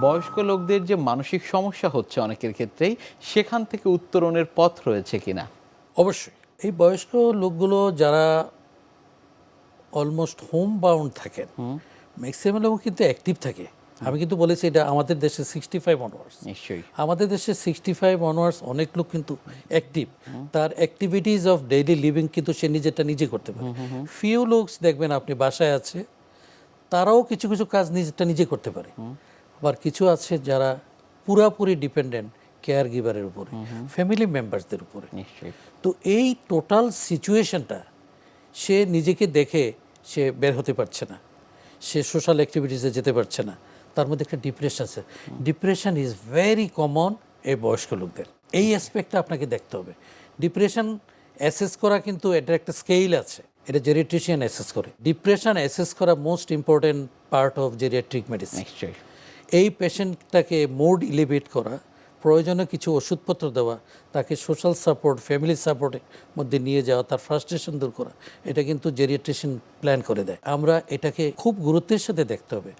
বয়স্ক লোকদের যে মানসিক সমস্যা হচ্ছে অনেকের ক্ষেত্রেই সেখান থেকে উত্তরণের পথ রয়েছে কিনা? অবশ্যই। এই বয়স্ক লোকগুলো যারা অলমোস্ট হোম বাউন্ড থাকেন ম্যাক্সিমাম লোক কিন্তু অ্যাক্টিভ থাকে। আমি কিন্তু বলেছি এটা আমাদের দেশে সিক্সটি ফাইভ অনওয়ার্ডস নিশ্চয়ই। আমাদের দেশে সিক্সটি ফাইভ অনওয়ার্স অনেক লোক কিন্তু অ্যাক্টিভ তার অ্যাক্টিভিটিস অফ ডেইলি লিভিং কিন্তু সে নিজেরটা নিজে করতে পারে। ফিউ লোকস দেখবেন আপনি বাসায় আছে তারাও কিছু কিছু কাজ নিজেরটা নিজে করতে পারে। আবার কিছু আছে যারা পুরাপুরি ডিপেন্ডেন্ট কেয়ার গিভারের উপরে ফ্যামিলি মেম্বারসদের উপরে। তো এই টোটাল সিচুয়েশনটা সে নিজেকে দেখে সে বের হতে পারছে না। সে সোশ্যাল অ্যাক্টিভিটিসে যেতে পারছে না। তার মধ্যে একটা ডিপ্রেশন আছে। ডিপ্রেশন ইজ ভেরি কমন এই বয়স্ক লোকদের। এই অ্যাসপেক্টটা আপনাকে দেখতে হবে। ডিপ্রেশন অ্যাসেস করা কিন্তু এটা একটা স্কেল আছে। এটা জেরিট্রিশিয়ান অ্যাসেস করে। ডিপ্রেশন অ্যাসেস করা most important part of geriatric medicine নিশ্চয়ই। এই পেশেন্টটাকে মোড ইলিভেট করা প্রয়োজনে কিছু ওষুধপত্র দেওয়া, তাকে সোশ্যাল সাপোর্ট ফ্যামিলি সাপোর্টের মধ্যে নিয়ে যাওয়া, তার ফ্রাস্ট্রেশন দূর করা, এটা কিন্তু জেরিয়াট্রিশিয়ান প্ল্যান করে দেয়। আমরা এটাকে খুব গুরুত্বের সাথে দেখতে হবে।